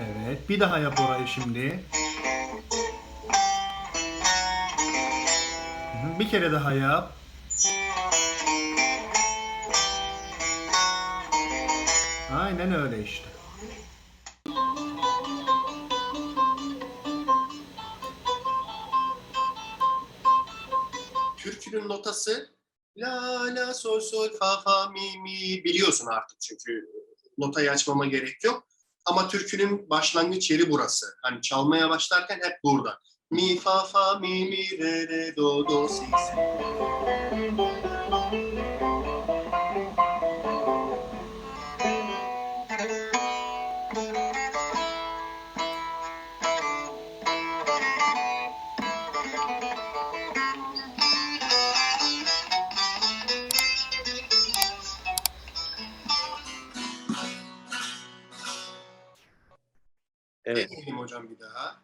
Evet. Bir daha yap orayı şimdi. Bir kere daha yap. Aynen öyle işte. Türkünün notası la la sol sol fa fa mi mi biliyorsun artık çünkü notayı açmama gerek yok. Ama türkünün başlangıç yeri burası. Hani çalmaya başlarken hep burada. Mi fa fa mi mi re re do do si si. Evet. Deneyelim hocam bir daha.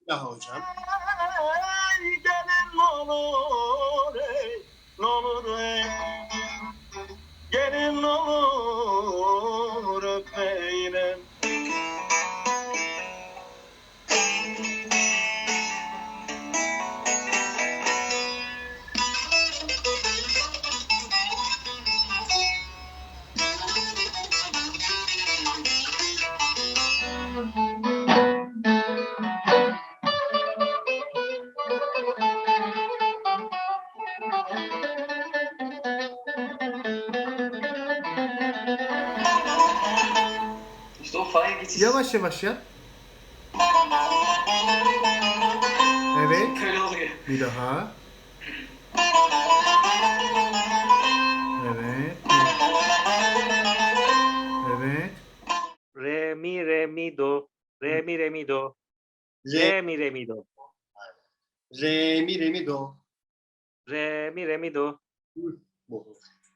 Bir daha hocam. Gelin olur ey, olur ey. Gelin olur öpeyle. İşte o fa'ya geçiş. Yavaş yavaş yap. Evet. Böyle oluyor. Bir daha. Evet. Evet. Re mi re mi do. Re mi re mi do. Re, Re mi re mi do. re mi re mi do. Re mi re mi do.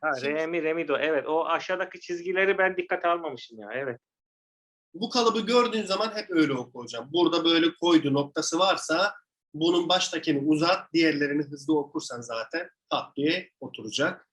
Ha, re mi re mi do. Evet o aşağıdaki çizgileri ben dikkate almamışım ya. Evet. Bu kalıbı gördüğün zaman hep öyle oku hocam. Burada böyle koydu noktası varsa bunun baştakini uzat, diğerlerini hızlı okursan zaten pat diye oturacak.